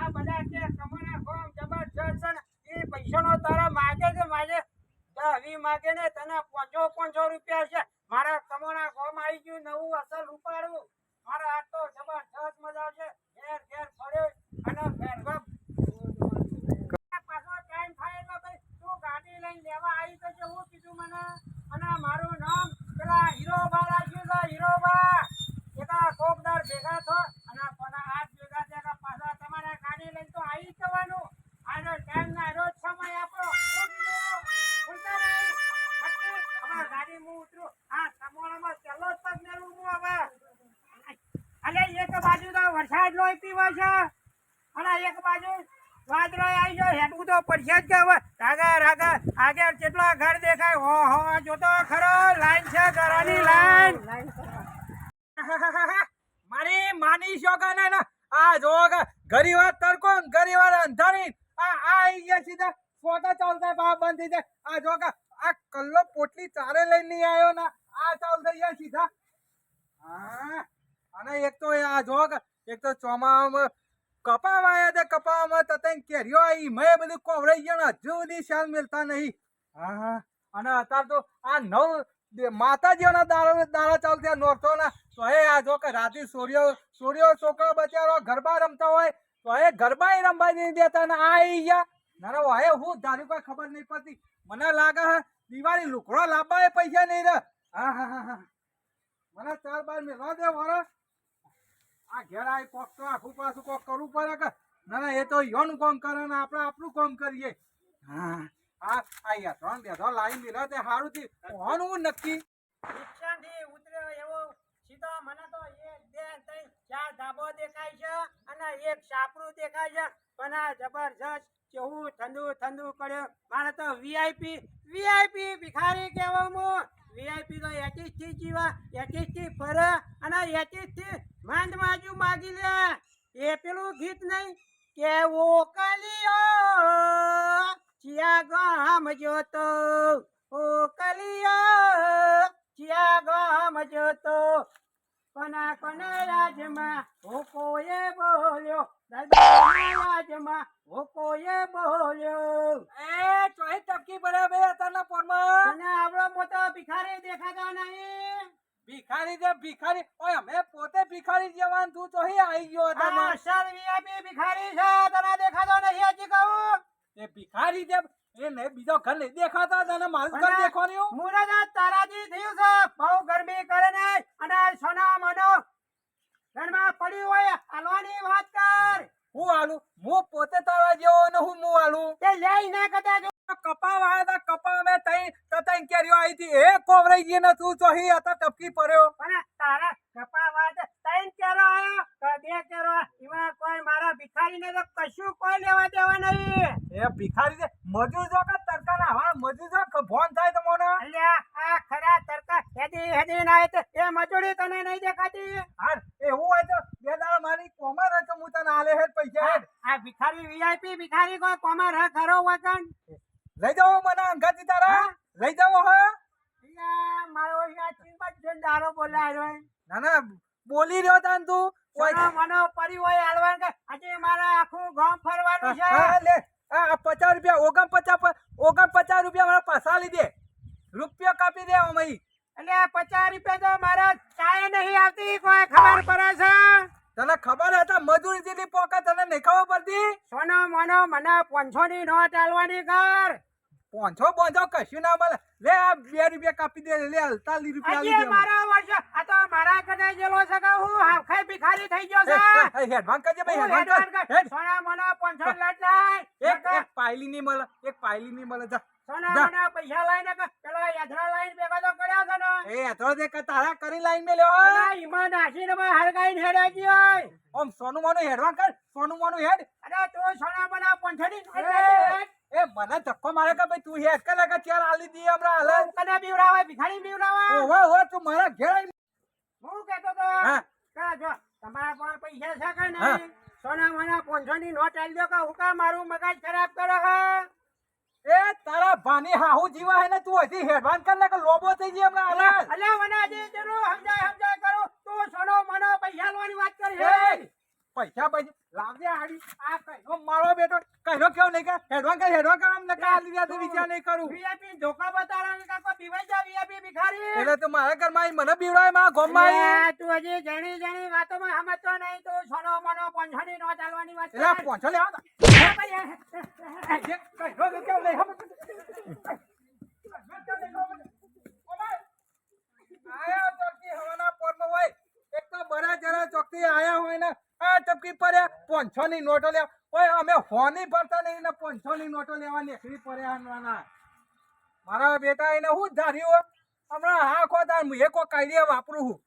આ બધા કે કમાણા કોમ જબરજસ્ત છે એ પૈસાનો તારા માગે છે, માગે. દસ વી માગે ને તને પાંચસો પાંચસો રૂપિયા છે. મારા કમાણા કોમ આવી ગયું, નવું અસલ રૂપાળું મારા આ તો જબરજસ્ત મજા છે ઘેર ઘેર ફર્યો અને પાછો ટાઈમ થાય એટલે ભાઈ, તું ગાડી લઈને લેવા આવી તો હું કીધું મને. અને મારું નામ પેલા હીરોબા રાખ્યું છે, હીરોબા. કોકદાર ભેગા થો અને કોના હવે. વરસાદ વાદળો આવી ગયો. હેઠું તો પડશે જ કે આગળ કેટલા ઘર દેખાય? હો હો જોતો ખરો. લાઈન છે ઘરોની લાઈન. મારી માની શોકાને ને આ જો ઘરી વાર તડકો ઘરી અંધારી. આ આ આઈ ગયા સીધા ફોટા ચાલતા બા બંધ થઈ જાય. આ જો આ કલ્લો પોટલી ચારે લઈને નહીં આવ્યો ને? આ ચાલ થઈ ગયા સીધા. હા, અને એક તો આ જો એક તો ચોમામાં કપા આવ્યા તે કપાવામાં તો તઈ કેરીઓ આવી, મેં બધું કોવરાઈ ગયો ને, હજુ બધી શાલ મેલતા નહીં. હા, અને અત્યારે તો આ નવ માતાજીઓના દારા દાડા ચાલતા નોરતોના તો એ આ જો કે રાતે સૂર્યો સૂર્યો છોકરો બચારો, ગરબા રમતા હોય, તો એ ગરબા રમવા નહીં દેતા ને, આ આવી ગયા. ના ના હું ધાર્યું કોઈ ખબર નહીં પડતી. મને લાગે હે, દિવાળી લુકડો એ પૈસા નહીં રે હા હા હા હા. મને ચાર બાર મેળવા દે વરસ આ ઘેર આ કોક તો આખું પાછું કોક કરવું પડે કે? ના ના, એ તો યોનું કોમ કરે ને આપણે આપણું કોમ કરીએ. હા, આ આ યાત્રા બેઠો લાઈન મિલા તે સારું થી હું નક્કી? રિક્ષાથી ઉતર્યો એવો સીધો મને તો એક, બે, ત્રણ, ચાર ધાબો દેખાય છે અને એક સાપરું દેખાય છે. પણ આ જબરજસ્ત કેવું ઠંડુ ઠંડુ પડ્યો. મારે તો વીઆઈપી વીઆઈપી ભિખારી કહેવો હું. વીઆઈપી તો એટીસથી જીવા એટીસથી ફરે અને એટીસથી માંડ માજુ માગી લે. એ પેલું ગીત નહીં. કે ઓ કલિયો ચિયા ગામ જોતો. ઓ કલિયો ચિયા ગામ જોતો. કોના કોના રાજમાં હું કોએ બોલ્યો? દરબારના રાજમાં હું કોએ બોલ્યો? એ ચોહી ટપકી બરાબર બે અત્યારના પોરમાં. તને આવડો મોટો ભિખારી દેખાતો નહીં. ભિખારી જે ભિખારી. ઓય અમે પોતે ભિખારી જવાન તું ચોહી આવી ગયો હતા અસલ વીઆઈપી ભિખારી છે તને દેખાતો નહીં હજી કહું. એ ભિખારી જે એ ને બીજો ઘર નહીં દેખાતા તને મારું ઘર દેખવાનું મુરદ તારાજી થયું છે. બહુ ગરમી કરે ને અને સોના મનો ઘરમાં પડ્યું હોય હાલવાની વાત કર. હું હાલું? હું પોતે તારા જેવો ને હું હું હાલું? તે લઈ ના કદાચ કપા વાળા તા કપા મે તઈ તઈ કેરીઓ આવી હતી. એ કોવરાઈ ગઈ ને તું ચોહી હતા ટપકી પડ્યો. પણ તારા કપા વાળા તઈ કેરો આયો? તો બે કેરો એમાં કોઈ મારા ભિખારી ને તો કશું કોઈ લેવા દેવા નહીં. એ ભિખારી મજૂર જો કે તડકા ના હવા મજૂર જો કે થાય થાય તમને અલ્યા આ ખરા તડકા હેદી હેદી ના તો એ મજૂરી તને નહીં દેખાતી? હા એવું હોય તો બે દાળ મારી કોમર હે તો હું તને આલે હે પૈસા આ ભિખારી વીઆઈપી ભિખારી કોઈ કોમર હે ખરો વગન લઈ જાવ મને અંગાથી તારા. લઈ જાવ હે. મારો અહીંયા ચીંબત જન દારો બોલાયો ના ના બોલી રહ્યો તાન તું. કોઈ મને પડી હોય હાલવાન કે આજે મારા આખું ગામ ફરવાનું છે. લે. આ પચાસ રૂપિયા ઓગણ પચાસ ઓગણ પચાસ રૂપિયા મારા પાછા લીધે. રૂપિયા કાપી દે અમારી. અને આ પચાસ રૂપિયા તો મારા ચાય નહીં આવતી કોઈ ખબર પડે છે? તને ખબર હતા મજૂરી જેટલી પોકા તને નહીં ખબર પડતી? સોનો મોનો મને પાંચસો ની નોટ આલવાની કર પાંચસો પાંચસો કશું ના મળે. લે આ બે રૂપિયા કાપી દે લે અડતાલીસ રૂપિયા મારા વર્ષ આ તો મારા કને જેલો છે કે હું હાફખાઈ ભિખારી થઈ ગયો છે? હેડવાન કરજે ભાઈ હેડવાન કર. સોના મોના પાંચસો લટ લાય. એક એક પાયલી ની મળે એક પાયલી ની મળે જા. સોના મોના પૈસા લાઈને પેલા યાત્રા લાઈન ભેગા તો કર્યા છે ને. એ યાત્રા દે કે તારા કરી લાઈન મે લેવો ઈમાં નાખીને માં હરગાઈને હેડે ગયો ઓમ સોનું મોનું હેડવાન કર સોનું મોનું હેડ. અરે તું સોના મોના પાંચસો એ મને ધક્કો મારે કે ભાઈ તું હેડ કે લગા ચાર આલી દી હમણાં હાલે? કને બીવડાવે? ભિખારી બીવડાવે? ઓહો ઓહો તું મારા ઘેર હું કહેતો તો હા. જો તમારા પાસે પૈસા છે કે નહીં? સોના મોના પાંચસો ની નોટ આલી દો કે હું કા મારું મગજ ખરાબ કરો હા? એ તારા ભાની હાહુ જીવા હે ને તું હજી હેડવાન કર ને કે લોબો થઈ ગઈ હમણાં હાલે? અલ્યા મને હજી જરૂર સમજાય સમજાય કરો. તું સોનો મનો પૈસા લેવાની વાત કરી હે? પૈસા પૈસા લાવજે હાડી આ કઈનો મારો બેટો કઈનો કેવો નહીં કે હેડવા કે હેડવા કે આમ નકા આલી દે વિચાર નહીં કરું વીઆઈપી ધોકા બતાડો ને કાકો પીવાઈ જા વીઆઈપી ભિખારી એટલે તો મારા ઘરમાં માં મને બીવડાયમાં ગોમમાં તું હજી જણી જણી વાતોમાં સમજતો નહીં તો સોનો મનો પંચાની નો ચાલવાની વાત એટલે. પોંછો લેવા તા. એ જે કઈનો તો કેવું નહીં સમજ. આયા ચોકી હવાના પોરમાં હોય તો બરા જરા ચોકથી આયા હોય ને, આ ચપકી પડ્યા પાંચસો ની નોટો લે ઓય, અમે હોની ભરતા નહીં ને પોંછો ની નોટો લેવા નીકળી પડ્યા મારા બેટા એને હું ધાર્યું હમણાં હા કો તાર હું એક કાયદે વાપરું હું.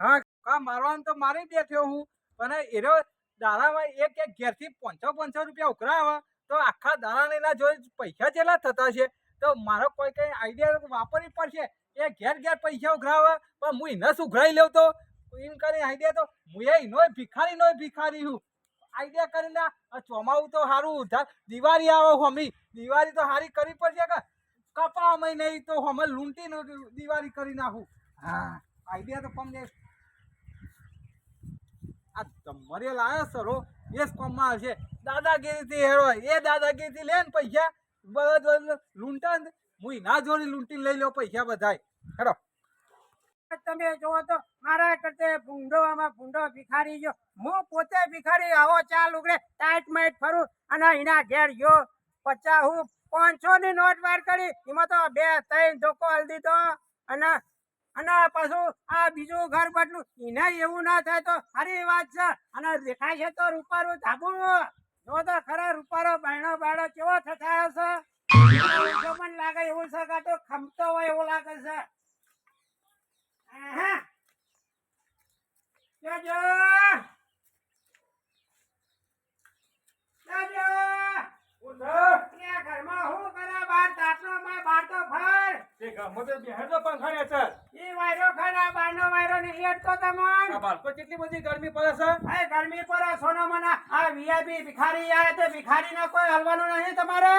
હા, કા મારવાનું તો મારી બેઠ્યો હું. પણ એનો દાડામાં એક એક ઘેરથી પાંચસો પાંચસો રૂપિયા ઉઘરાવે. તો આખા દાડાને એના જોડે પૈસા જેટલા થતા છે? તો મારો કોઈ કંઈ આઈડિયા વાપરવી પડશે? એ ઘેર ઘેર પૈસા ઉઘરાવે. પણ હું એને શું ઉઘરાઈ લઉં તો એમ કરીને આઈડિયા તો હું એ નોય ભિખારી નોય ભિખારી હું. આઈડિયા કરીને આ ચોમાવું તો સારું ઉધાર. દિવાળી આવો હમી. દિવાળી તો સારી કરવી પડશે કે કપા અમે નહીં તો હમે લૂંટીને દિવાળી કરી નાખું. હા. આઈડિયા તો કમને આ તમારે લાયા સરો. એ જ કોમમાં હશે દાદાગીરીથી હેરો. એ દાદાગીરીથી લે ને પૈસા બધા લૂંટા હું ના જોડી લૂંટી લઈ લો પૈસા બધાય. તમે જોવો તો મારા કરતે ભૂંડો ભૂંડો ભિખારી ગયો. હું પોતે ભિખારી આવો ચા લુગડે ટાઈટ માઈટ ફરું અને એના ઘેર ગયો. પચા હું પાંચસો ની નોટ વાર કરી, એમાં તો બે ત્રણ ધોકો હલ દીધો અને અને પાછું આ બીજું ઘર બદલું એને એવું ના થાય તો સારી વાત છે. અને દેખાય છે તો રૂપારું ધાબું. જો તો ખરા રૂપારો બાયણો બાયણો કેવો થતા હશે? મને લાગે એવું છે કાં તો ખમતો હોય એવું લાગે છે. કેટલી બધી ગરમી પડે છે? ગરમી પડે સોનો મના. આ VIP ભિખારી આયા તે ભિખારીને કોઈ હલવાનું નહીં તમારે.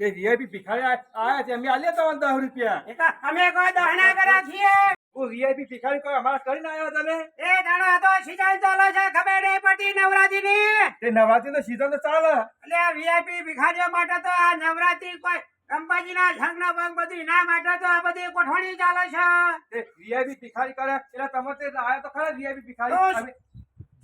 કે વીઆઈપી ભિખારી આયા છે અમે આલ્યા તમને દસ રૂપિયા. અમે કોઈ દહના કર્યા છીએ. હું વીઆઈપી ભિખારી કોઈ અમારા કરીને આવ્યો તમે એ દાડો આ તો સિઝન ચાલે છે ખબર નહીં પડતી નવરાત્રીની. તે નવરાત્રી નો સીઝન તો ચાલે. એટલે VIP ભિખારીઓ માટે તો આ નવરાત્રી કોઈ અંબાજીના ઝંગના ભંગ બધું ના માટે તો આ બધી ગોઠવણી ચાલે છે. તે વીઆઈપી ભિખારી કરે. એટલે તમે તે આવ્યો તો ખરા વીઆઈપી તો ભિખારી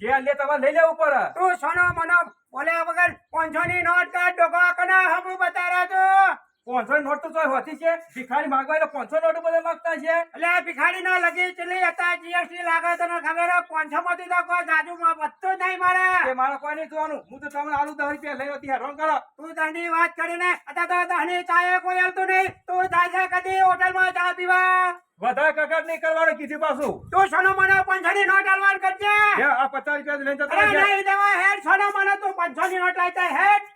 જે લે તમારે લઈ લેવું પડે. તું સોનો મનો બોલે વગર પાંચસો ની નોટ કર ડોકો કના હમું બતારા તું. પાંચસો નોટ તો તોય હોતી છે. ભિખારી માંગવા એટલે પાંચસો નોટ બધા માંગતા છે. એટલે આ ભિખારી ના લગી ચલી હતા જીએસટી લાગે તને ખબર પાંચસો માંથી તો કોઈ જાજુ માં વધતું નહીં મારે. એ મારે કોઈ નહીં જોવાનું. હું તો તમને આલુ દસ રૂપિયા લઈ હતી હેરાન કરો. તું ધની વાત કરીને અત્યારે તો ધની ચાય કોઈ હલતું નહીં. તું જાય કદી હોટલમાં ચા પીવા. વધારે કકડ નહીં કરવાનો કીધું પાછું. તું સોનો મને ની નોટ અલવાર કરજે. આ પચાસ રૂપિયા લઈને જતા હેડ સોનો મને તું પાંચસોની નોટ લાવતા હેડ.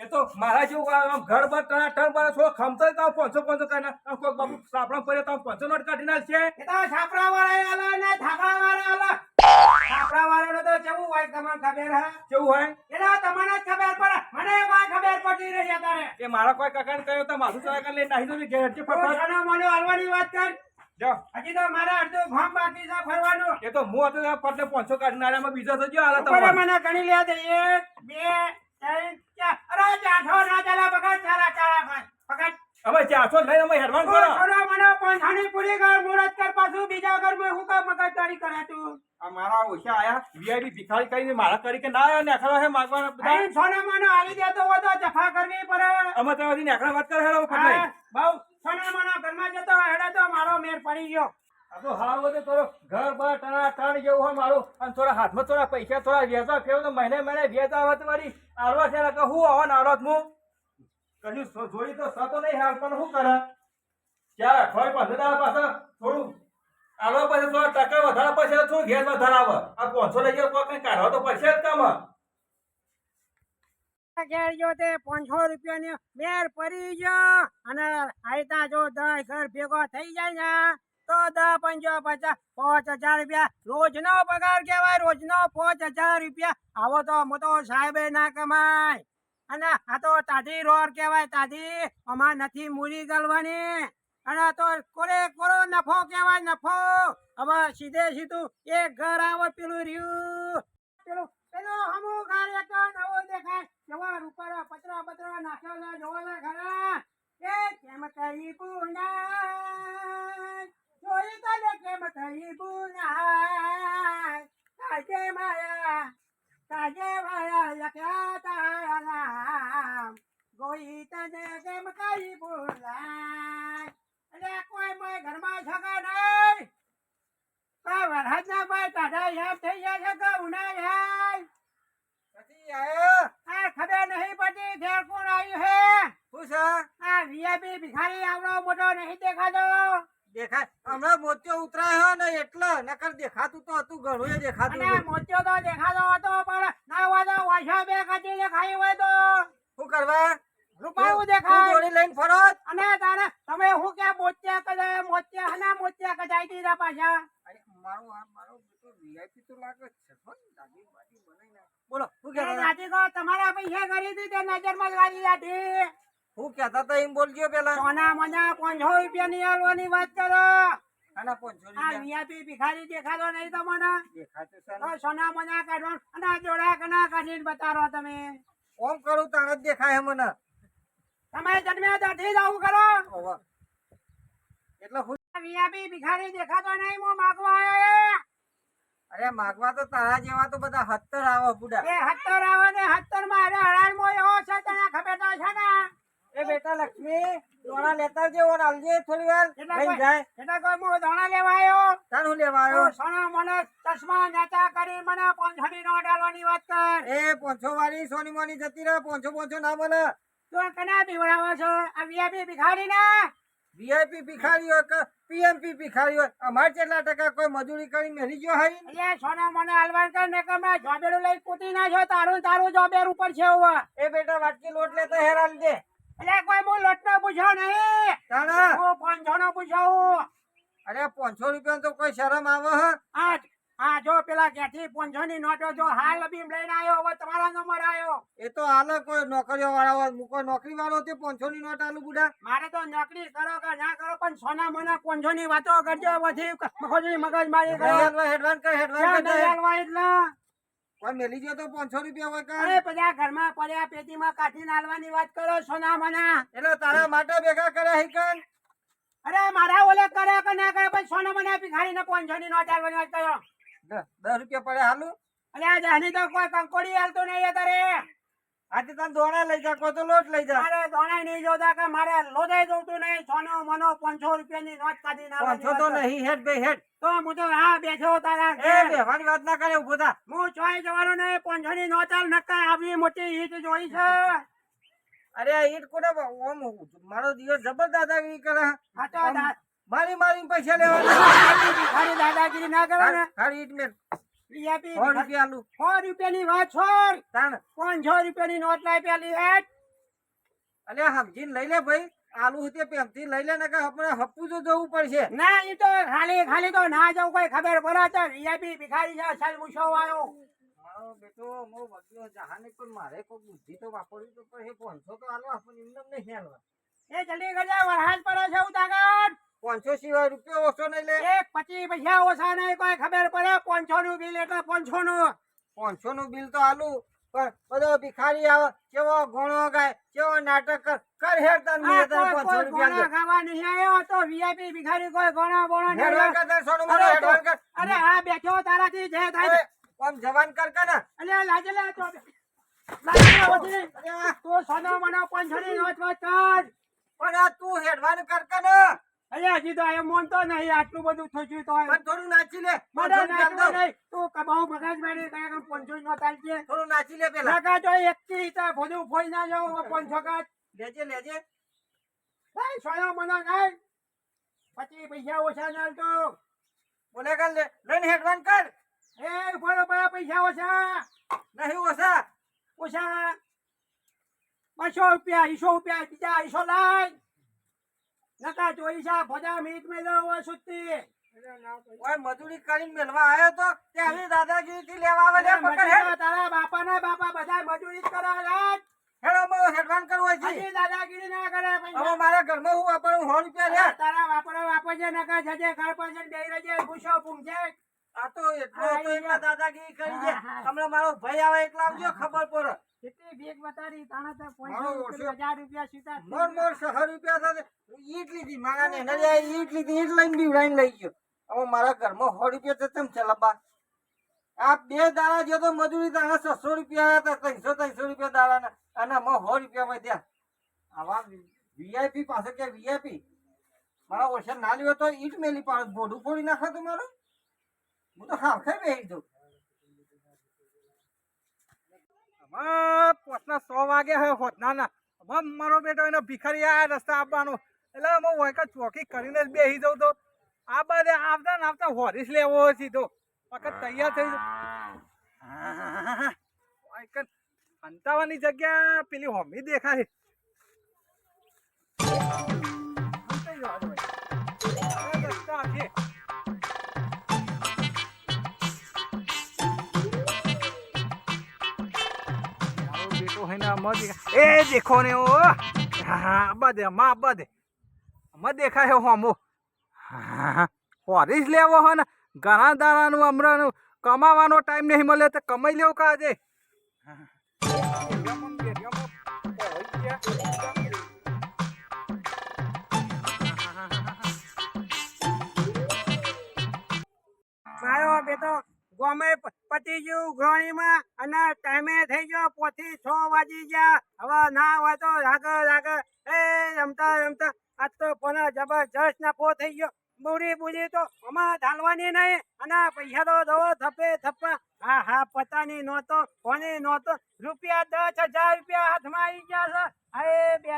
એ તો મારા જેવું ઘર બાર ત્રણ ટણ બાર છો ખમતો તો પાંચસો પાંચસો કાઢી નાખ. કોઈ બાપુ સાપડા પડે તો પાંચસો નોટ કાઢી નાખશે. એ તો છાપરા વાળા આલો ને થાપડા વાળા આલો. છાપરા વાળાનો તો કેવું હોય તમને ખબર હે? કેવું હોય? એટલે તમને ખબર પડે. મને કોઈ ખબર પડતી રહી અત્યારે એ મારા કોઈ કાકાને કહ્યું તો ચડાઈ કરીને લઈને નાહી દઉં ઘેર તું ફટફટ. સોનો હલવાની વાત કર. હજી તો મારા અડધો ફોર્મ બાકી છે ફરવાનું. એ તો હું હતો પટલે પાંચસો કાઢી નાખ્યા. બીજો તો જો હાલે તમારે. મને ગણી લે એક બે અરે ચાઠો ના ચાલા પકડ ચાલા ચાલા ભાઈ પકડ હવે ચારસો લઈને અમે હેરવાન કરો સોનો મનો પંચાણી પૂરી કર મુહૂર્ત કર પાછું બીજા ઘરમાં હું કામ મગજદારી કરે તું અમારા મારા ઓછા આયા. વીઆઈપી ભિખારી કરીને મારા કરી કે ના આયા નેખડા હે માગવાના બધા? સોનો મનો દેતો હોય તો જફા કરવી પડે. અમે તો હજી નેખડા વાત કરે હેડો ફટલે. બહુ સોનો મનો ઘરમાં જતો હેડે તો મારો મેર પડી ગયો. આ તો બધે થોડો ઘર બાર ટણા જેવું હોય મારું. અને થોડા હાથમાં થોડા પૈસા, થોડા વેચવા ફેરવું તો મહિને મહિને વેચ આવત મારી આલવા છે કે ને આલો હું કશું તો સતો નહીં હાલ, પણ શું કરે? ચાર, અઠવાડિયે પંદર પાછા થોડું આલવા પછી થોડા ટકા વધારા પછી થોડું ઘેર વધારે આ પાંચસો લઈ ગયો તો પડશે જ કામ ઘેર જો તે પાંચસો રૂપિયાની મેર પડી ગયો. અને આયતા જો દસ ઘર ભેગો થઈ જાય ને તો દા પંચો પચાસ, પાંચ હજાર રૂપિયા. રોજનો પગાર કહેવાય, રોજનો પાંચ હજાર રૂપિયા. આવો તો મોટો સાહેબે ના કમાય. અને આ તો તાધી રોર કહેવાય, તાધી અમાર નથી મૂરી ગલવાની. અને તો કોરે કોરો નફો કહેવાય, નફો. હવે સીધે સીધું એક ઘર આવો પેલું રહ્યું. પેલું, પેલો હમુ ઘર એક નવો દેખાય. જવા રૂપાળા પતરા પતરા નાખેલા જોવાના ઘરા. એ કેમ કરી પૂંડા? જોઈ કેમ થઈ ગુના કાજે માયા કાજે માયા લખ્યા તારા નામ. ગોઈ તને કેમ કઈ બોલાય અરે કોઈ મોય ઘરમાં ઝગા નહીં. કા વરહાજના ભાઈ તારા યાદ થઈ ગયા છે આયો? આ ખબર નહીં પડી ઘેર કોણ આવ્યું હે? શું છે? આ મોટો નહીં દેખાતો. દેખાય. હમણાં મોતિયો ઉતરાયો ને એટલે નકર દેખાતું તો હતું ઘણું દેખાતું મોતિયો તો દેખાતો હતો પણ ના હોય તો બે કાઢી દેખાય હોય તો. શું કરવા? રૂપાળું દેખાય. દોડી લઈને ફરો. અને તારે તમે હું કે મોતિયા કદાય મોતિયા હના મોતિયા કદાય દીધા પાછા? અરે મારો આ મારો બેટો VIP તો લાગે છે હો. દાઢી બાઢી બનાઈ બોલો શું એ કહેતા કો તમારા પૈસા કરી દીધે નજરમાં લાગી વાગી શું કહેતા હતા એમ બોલજો પેલા. સોના મના પાંચસો રૂપિયાની આલવાની વાત કરો. પાંચસો રૂપિયા. ભિખારી દેખાતો નહીં તમને. દેખાતું છે સોના મના કાઢવાનું અને જોડા કના કાઢીને બતારો તમે. ઓમ કરું તાણ જ દેખાય મને. તમે જન્મ્યા ત્યાંથી જ આવું કરો. એટલે હું વીઆઈપી ભિખારી દેખાતો નહીં હું માગવા આવ્યો અરે માગવા તો તારા જેવા તો બધા હત્તર આવે બુડા. એ હત્તર આવે ને હત્તરમાં અરે હરાળ મો એવો છે તને ખબર તો છે ને. એ બેટા લક્ષ્મી દોણા લેતા જેવો આલજે થોડી વાર. એટલે જાય. એટલે કોઈ હું દોણા લેવા આવ્યો તાર લેવા આવ્યો સોના મને ચશ્મા નેતા કરી મને પોંછડી નો ડાલવાની વાત કર. એ પોંછો વાળી સોની મોની જતી રહે પોંછો પોંછો ના બોલે. તું કના બીવડાવો છો? આ વીઆઈપી ભિખારી ના વીઆઈપી ભિખારી હોય કે પીએમપી ભિખારી હોય અમારે કેટલા ટકા કોઈ મજૂરી કરી મેલી ગયો હઈ એટલે સોના મને હાલવાન કર ને કે મેં જોબેડું લઈ કૂટી છો તારું તારું જોબેર ઉપર છે હવે એ બેટા વાટકી લોટ લેતા હેરાન દે. એટલે કોઈ હું લોટનો પૂછ્યો નહીં. તાણા? હું પાંચસો નો પૂછ્યો અરે પાંચસો રૂપિયા તો કોઈ શરમ આવે હ? આજ હા જો પેલા ક્યાંથી પાંચસો ની નોટો જો હાલ બીમ લઈને આવ્યો હવે તમારો નંબર આવ્યો. એ તો હાલ કોઈ નોકરીઓ વાળા કોઈ નોકરી વાળો તે પાંચસો ની નોટ આલુ બુડા. મારે તો નોકરી કરો કે ના કરો પણ સોના મને પાંચસો ની વાતો કરજો પછી મગજ મગજ મારી હેડવાન કર હેડવાન એટલે. કોઈ મેલી ગયો તો પાંચસો રૂપિયા હોય કા અરે બધા ઘરમાં પડ્યા પેટીમાં કાઠી નાલવાની વાત કરો સોના મના. એટલે તારા માટે ભેગા કર્યા હિકન અરે મારા ઓલે કરે કે ના કરે પણ સોના મના ભિખારીને પાંચસો ની નોટ આલવાની વાત કરો. દસ રૂપિયા પડે હાલું. અરે આ જાની તો કોઈ કંકોડી હાલતું નહીં અત્યારે. આજે તને દોણા લઈ જા કોઈ તો લોટ લઈ જા મારે દોણાય નહીં જોતા કે મારે લોધાઈ જોતું નહીં સોનો મનો પાંચસો રૂપિયાની નોટ કાઢી ના પાંચસો તો નહીં હેડ બે હેડ તો હું તો હા બેઠો તારા એ બેવાની વાત ના કરે ઊભો થા હું ચોઈ જવાનો નહીં પાંચસો ની નોટ આલ નક્કા આવી મોટી ઈટ જોઈ છે અરે હીટ કોને ઓમ મારો દિવસ જબર દાદાગીરી કરે હા તો મારી મારી પૈસા લેવાના દાદાગીરી ના કરે ને ખાલી ઈટ મેં સો રૂપિયા આલું. સો રૂપિયાની વાત છોડ. તાણ. પાંચસો રૂપિયાની નોટ લાવી પેલી હેઠ. અલે સમજીને લઈ લે ભાઈ. આલુ તે પેમથી લઈ લે ને કે આપણે હપ્પુ તો જવું પડશે. ના એ તો ખાલી ખાલી તો ના જવું કોઈ ખબર પડે. તો વીઆઈપી ભિખારી છે સાલ મૂછો આવ્યો મારો બેટો મો વગડ્યો જહાને પણ મારે કોઈ બુદ્ધિ તો વાપરવી તો પડે પાંચસો તો આલો આપણને એમને નહીં હાલવા એ જલ્દી કરજે વરસાદ પડે છે ઉતાગર પાંચસો સિવાય રૂપિયો ઓછો નહીં લે. એક પચીસ પૈસા ઓછા નહીં કોઈ ખબર પડે? પાંચસો નું બિલ એટલે પાંચસો નું પાંચસો નું બિલ તો આલુ પણ બધો ભિખારી આવે કેવો ઘોણો ગાય કેવો નાટક કર કર હેડ તને મેં તને પાંચસો રૂપિયા ગોળા ખાવા નહીં આવ્યો તો વીઆઈપી ભિખારી કોઈ ગોળા બોળા નહીં હેડવાન. કર તને સોનું મારો અરે હેડવાન કર. અરે આ બેઠો તારાથી જે થાય આમ જવાન કર કે ને? અલે લાજે લે તો લાજે આ, તું સોનો મનો પાંચસોની નોટ વાત કર. પણ આ તું હેડવાન કર કે ને? અરે હજી તો એ મોનતો નહીં આટલું બધું થયું તો પણ થોડું નાચી લે. મને પાંચસો નાચવું નહીં તું કબાઉ મગજ મારી કયા કામ પાંચસો નોટ આલજે થોડું નાચી લે પેલા. લગા તો એક થી તો ભોજું ફોઈ ના જાવ પંચો કાચ લેજે લેજે. ભાઈ સોનો મને નહીં પછી પૈસા ઓછા ના તો બોલે કર લે લઈને હેડવાન કર. એ બરોબર પૈસા ઓછા. નહીં ઓછા. ઓછા. બસો રૂપિયા ઈસો રૂપિયા બીજા ઈસો લાય. નકા ચોઈસા ભજા મીટ મેળવો સુતી ઓય મજૂરી કરીને મેલવા આવ્યો તો? કે આવી દાદાગીરી થી લેવા આવે લે પકડ હે તારા બાપા ના બાપા બધા મજૂરી કરા રાત હેડો. મો હેડવાન કરવું હોય છે હજી દાદાગીરી ના કરે હવે મારા મારા ઘરમાં હું વાપરું સો રૂપિયા લે. તારા વાપરો વાપરજે નકા જજે ઘર પાસે બે રજે ભૂસો પૂંછે આ તો એટલો તો એટલા દાદાગીરી કરી છે. હમણાં મારો ભાઈ આવે એટલા આવજો ખબર પડે. કેટલી બતાડી તાણા તો રૂપિયા, રૂપિયા મોર મોર સો રૂપિયા સાથે. ઈટ લીધી મારા ને નડિયા ઈટ લીધી ઈટ લઈને બીવડાઈને લઈ ગયો. હવે મારા ઘરમાં સો રૂપિયા તો તેમ છે લબા આ બે દાડા જો તો મજૂરી તારા છસો રૂપિયા હતા ત્રણસો ત્રણસો રૂપિયા દાડાના. અને આમાં સો રૂપિયા વધ્યા આવા વીઆઈપી પાસે કે વીઆઈપી મારા ઓછા ના લ્યો તો ઈટ મેલી પાસે બોડું ફોડી નાખા તું મારું હું તો હા ખાઈ બેસી દઉં હવે પોતના સો વાગે હે હોતના ના હવે મારો બેટો એનો ભિખારી આ રસ્તા આપવાનો. એટલે હું વોયકા ચોકી કરીને જ બેસી જઉં તો. આ બધે આવતા ને આવતા હોરીસ લેવો હોય સીધો. વખત તૈયાર થઈ જાય. અંતાવાની જગ્યા પેલી હોમી દેખાય હે દેખા- એ દેખો ને ઓ, હા બધે, માં દે આમાં દેખાય હોમો હા હોરીસ લેવો હે ને, ઘણા દાડાનું હમણાં કમાવાનો ટાઈમ નહીં મળે તો કમાઈ લેવું કાજે મારો બેટો. ગોમે પતી ગયું ઉઘરાણીમાં અને ટાઈમે થઈ ગયો પોથી છ વાગી ગયા. હવે ના હોય તો રાગે, રાગ. એ રમતા રમતા આજ તો કોને જબરજસ્ત નફો થઈ ગયો. બુરી બુરી તો આમાં ઢાલવાની નહીં અને પૈસા તો દો થપે થપ્પા હા હા, પતાની નહોતો કોની નહોતો રૂપિયા દસ હજાર રૂપિયા હાથમાં આવી ગયા છે. અરે બે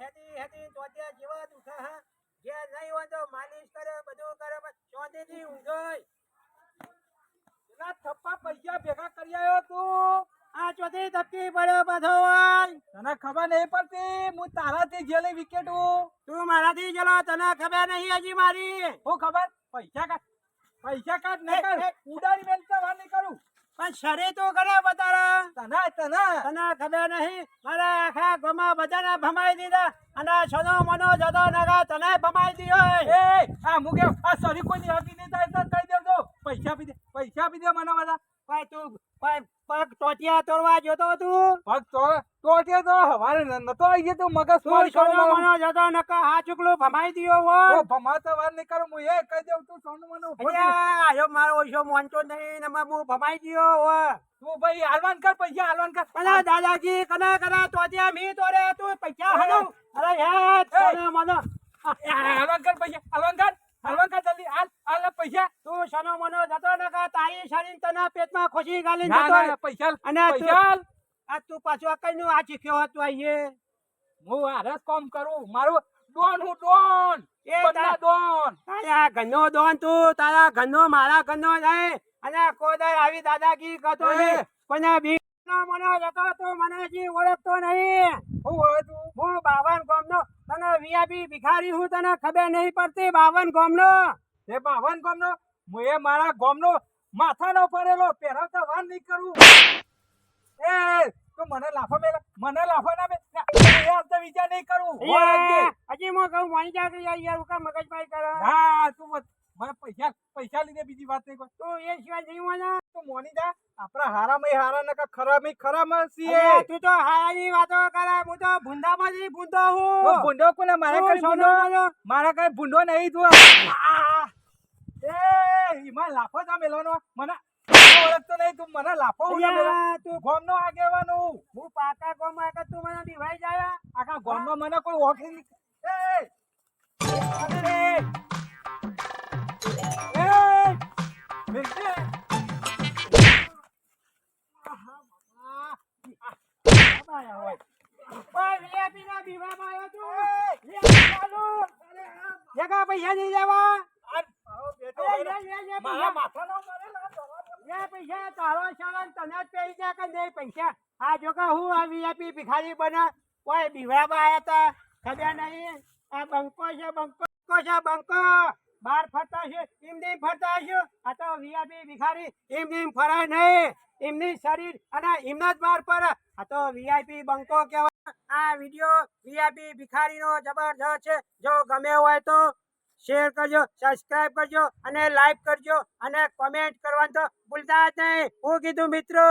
હેતી હેડી હેડી જેવા દુખા હા ઘેર નહીં હોય તો માલિશ કરે બધું કરે પણ થી ઊંઘોય. પેલા થપ્પા પૈસા ભેગા કરી આવ્યો તું. આ ચોથી ધપકી પડ્યો બધો તને ખબર નહીં પડતી હું તારાથી જેલી વિકેટું. તું મારાથી જેલો તને ખબર નહીં હજી મારી. હું ખબર? પૈસા કાઢ પૈસા કાઢ નહીં. કર ઉડાડી મેલતા વાર નહીં કરું. પણ શરી તું ઘણા બતારા તના તના તના ખબર નહીં. મારા આખા ગામમાં બધાને ભમાઈ દીધા. અને છનો મનો જતો નગા તને ભમાઈ દીધો એ, આ મુકે આ સરી કોઈની હકી નહીં થાય, તો કહી દેજો. પૈસા આપી દે, પૈસા આપી દે મને બધા. ભાઈ તું પગ ટોટિયા તોડવા જતો તું? પગ તો ટોટે તો હવારે નતો આવી ગયો તો મગજ મારી સોનો મનો જતો નકા હા ચુકલો ભમાઈ દીધો ઓ હોય ભમાતા વાર નહીં કરું હું એ કહી દઉં તું સોનું મને અલ્યા, આયો મારો ઓછો મોંચો નહીં ને હું ભમાઈ ગયો હોય. તું ભાઈ હાલવાન કર પૈસા હાલવાન કર. અલા દાદાજી કના કના ટોટિયા મી તોડે તું પૈસા હલો. અરે હે સોનો મનો. હાલવાન કર પૈસા હાલવાન કર. હાલવાન કર જલ્દી? હાલ હાલ પૈસા. તું સોનો મનો જતો નકા તારી શરીર તને પેટમાં ખુશી ગાલી જતો પૈસા અને પૈસા આ તું પાછો આ શીખ્યો હતો આઈએ હું આરસ કોમ કરું. મારું ડોન હું ડોન. એ તારા ડોન. તારા ઘરનો દોન તું તારા ઘરનો મારા ઘરનો નહીં. અને કોદર આવી દાદાગીરી કરતો. પણ બી મને જતો તું મને હજી ઓળખતો નહીં. હું હું બાવન ગોમનો તને વિયાબી ભિખારી હું તને ખબર નહીં પડતી બાવન ગોમનો. એ બાવન ગોમનો હું એ મારા ગામનો માથાનો પડેલો પહેરાવતા વાર નહીં કરું. એ તું મને લાફો મેલે મને લાફો ના વિચાર નહીં કરું. હજી હું કહું મારી જાગરી યાર યાર ઉકા મગજમારી કરે. હા તું મને પૈસા પૈસા લીધે બીજી વાત નહીં તો તું એ સિવાય હોય તું મોની જા આપણા હારામાં હારા નકા ખરામાં ખરામાં ખરા છીએ તું તો હારાની વાતો કરે હું તો ભૂંડામાં જ ભૂંડો હું ભૂંડો કોને મારા કઈ ભૂંડો. મારા કઈ ભૂંડો નહીં તું આ! એ ઈમાં લાફો જા મેલવાનો મને ઓળખતો નહીં તું મને લાફો ના તું ગામનો આગેવાનું હું પાકા ગોમ કે તું મને દિવાઈ જાય આખા ગામમાં મને કોઈ ઓળખી નહીં એ! અરે! પૈસા પૈસા. પૈસા તને જ પૈ જા કે નહીં પૈસા આ જો હું આ વીઆઈપી ભિખારી બના કોઈ બીવડામાં આવ્યા હતા ખબર નહીં આ બંકો છે બંકો છે, બંકો બહાર ફરતા છે એમ નહીં ફરતા છે આ તો વીઆઈપી ભિખારી એમ નહીં ફરાય નહીં. એમની શરીર અને એમના જ બહાર પર. આ તો વીઆઈપી બંકો કહેવાય. આ વીડિયો વીઆઈપી ભિખારીનો જબરજસ્ત છે. જો ગમે હોય તો શેર કરજો સબસ્ક્રાઇબ કરજો અને લાઈક કરજો અને કોમેન્ટ કરવાનું તો ભૂલતા જ નહીં. હું કીધું મિત્રો.